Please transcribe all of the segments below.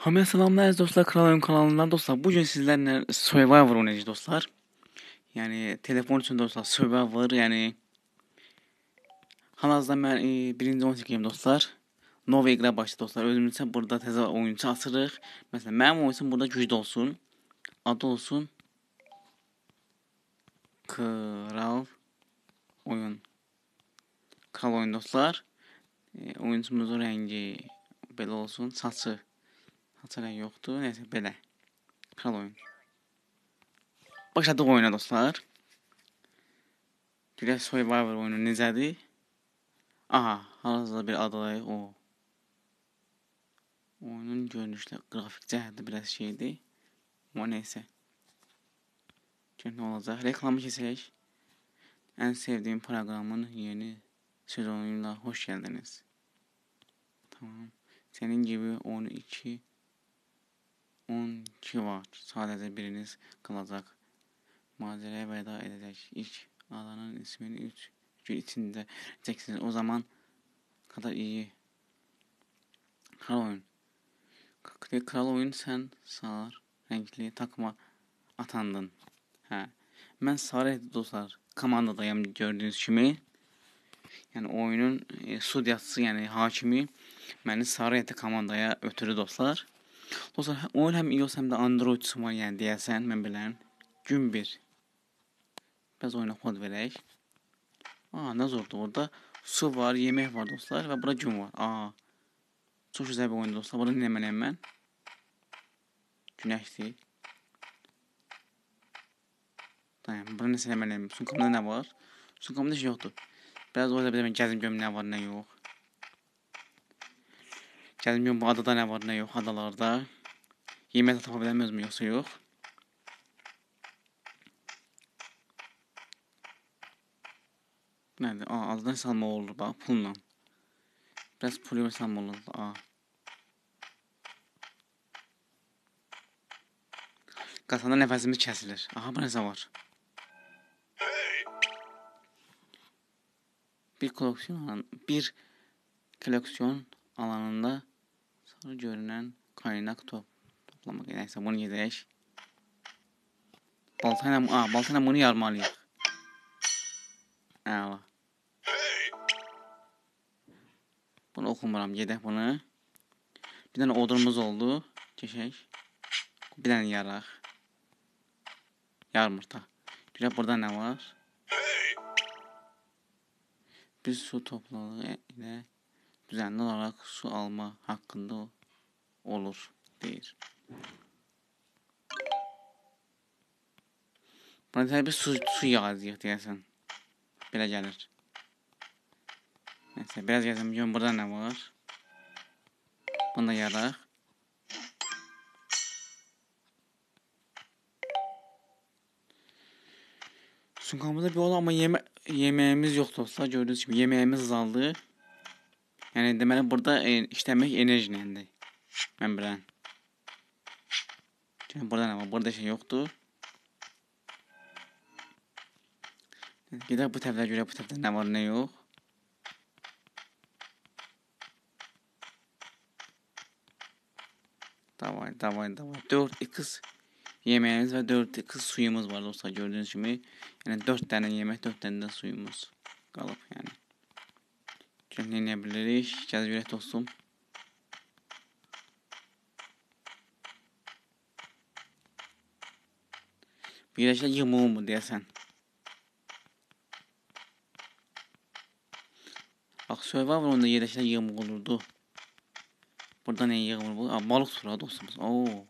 Hamıya salamlar əziz dostlar, Oyun kanalından dostlar. Bugün sizlerle Survivor oynayacağız dostlar. Yani telefon için dostlar Survivor yani Hal-hazırda ben e, birinci 18'yim dostlar. Nova iqra başladı dostlar. Özümüzsə burada təzə oyuncu açırıq. Məsələn, mənim oyuncum burada güclü olsun. Adı olsun Kral Oyun. Kral Oyun dostlar. E, oyuncumuzun rəngi belə olsun. Saçı Hatırlayan yoktu. Neyse böyle. Kral oyun. Başladık oyuna dostlar. Gülə Survivor oyunu necədir? Aha, hal-hazırda bir adadayıq. O. Oyunun görünüşlə qrafik cəhətdə biraz şeydir. Amma neysə. Gör nə olacaq. Reklamı keçək. En sevdiğim programın yeni sezonuyla hoş geldiniz. Tamam. Senin gibi 12 12 var. Sadece biriniz kalacak. Mazereye veda edecek. İlk alanın ismini 3 gün içinde edeceksiniz. O zaman kadar iyi. Kral oyun. Kral oyun sen sağır renkli takma atandın. Hə. Mən sarı dostlar komandadayım gördüğünüz kimi. Yani oyunun e, sudyası yani hakimi məni sarı komandaya ötürü dostlar. Dostlar oyun hem iOS hem de Android var yani deyəsən mən bilən. Gün 1. Biraz oyuna kod verək. Aa ne zordu orada. Su var, yemek var dostlar ve burada gün var. Aa. Çok güzel bir oyun dostlar. Burada ne hemen mən. Günəşdir. Dayan, burada nəsə hemen Sunkamda ne var? Sunkamda şey yoktu. Biraz orada bir de gəzim görüm ne var ne Gəldim yox, bu adada nə var, nə yox, adalarda. Yemək tapa bilərəm özümü yoxsa yox. Nədir? A, adadan salma olur bax, pulla. Bəs pul yox salma olur, a. Qatanda nəfəsimiz kəsilir. Aha, bu nəsə var. Bir koleksiyon, bir koleksiyon alanında görünen kaynak top toplamak. Neyse bunu yedirək. Baltayla, aa, baltayla bunu yarmalıyıq. Əla. Bunu oxumuram. Gedək bunu. Bir dənə odurumuz oldu. Keçək. Bir dənə yaraq. Yarmırta. Görək burada nə var? Bir su topladığı ilə düzənli olaraq su alma haqqında olur, deyir. Buna deyək bir su, su yağacaq deyəsən. Belə gəlir. Nəsə, biraz gəzəm, görüm burada nə var. Bunu da yaraq. Sunkamızda bir olur, amma yemə yeməyimiz yoxdur. Dostlar, gördüyünüz kimi yeməyimiz azaldı. Yəni deməli burada e, işləmək enerjiləndir. Mən bilən. Yəni burada var? Burada şey yoxdur. Gedək bu tərəfdə görə bu tərəfdə nə var, nə yox. Davay, davay, davay. 4 x yemeğimiz ve 4 x suyumuz var dostlar gördüğünüz gibi. Yani 4 tane yemek, 4 tane suyumuz kalıp yani. Cümlenebiliriz. Gəl görək dostum. Birləşə yığmığı mı deyəsən? Bax, Survivor onda yerləşə yığmıq olurdu. Burada nə yığmır bu? Aa, balıq tutur ha dostumuz. Oo.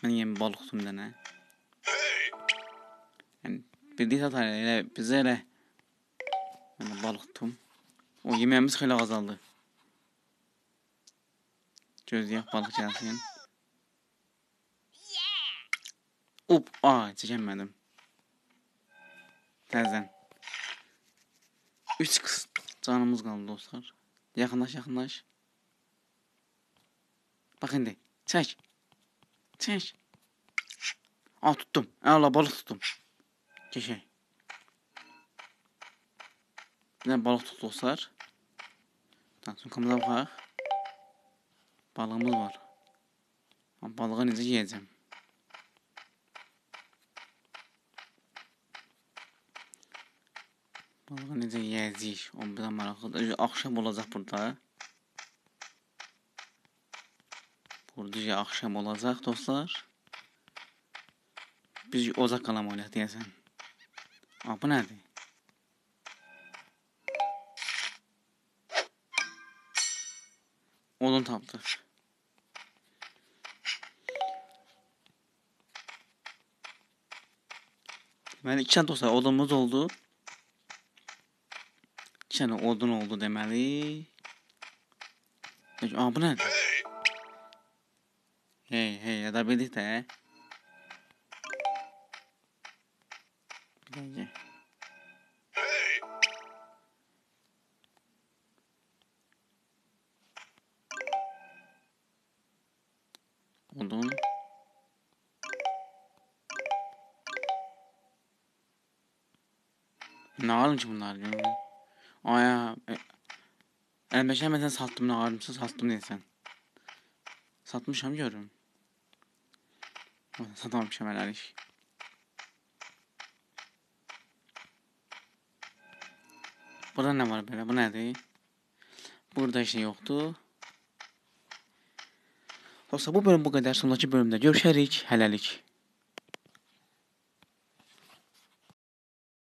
Mən yemi balıq tutum dənə. Yəni, bildiyi satar elə bizə elə mən balıq tutum. O yemeğimiz hala azaldı. Gözleyek balık gelsin. Up, aa çekemedim. Terzen. Üç kız canımız kaldı dostlar. Yakınlaş yakınlaş. Bak şimdi. Çek. Çek. Aa tuttum. Allah balık tuttum. Keşke. Bir balık tut dostlar. Tamam son kamera bak. Balığımız var. Ama balığı necə yiyəcəm? Balığı necə yiyəcəyik? O bir də maraqlıdır. Axşam olacaq burada. Burada axşam olacaq dostlar. Biz ocaq qalamalıyıq deyəsən. Aa, bu nədir? Odun tapdıq. Deməli, iki dənə dostlar odunumuz oldu. İki dənə odun oldu deməli. Peki, Aa, bu nədir? Hey, hey, yada bildik də. Bir dəqiqə. Odun. Ne ki bunlar ya? Aya. E, Elbeşe mesela sattım ne almışsa sattım desen. Satmışam görüm. Satamamışam helal iş. Burada ne var böyle? Bu nedir? Burada şey yoktu. Dostlar bu bölüm bu kadar. Sonraki bölümde görüşərik. Hələlik.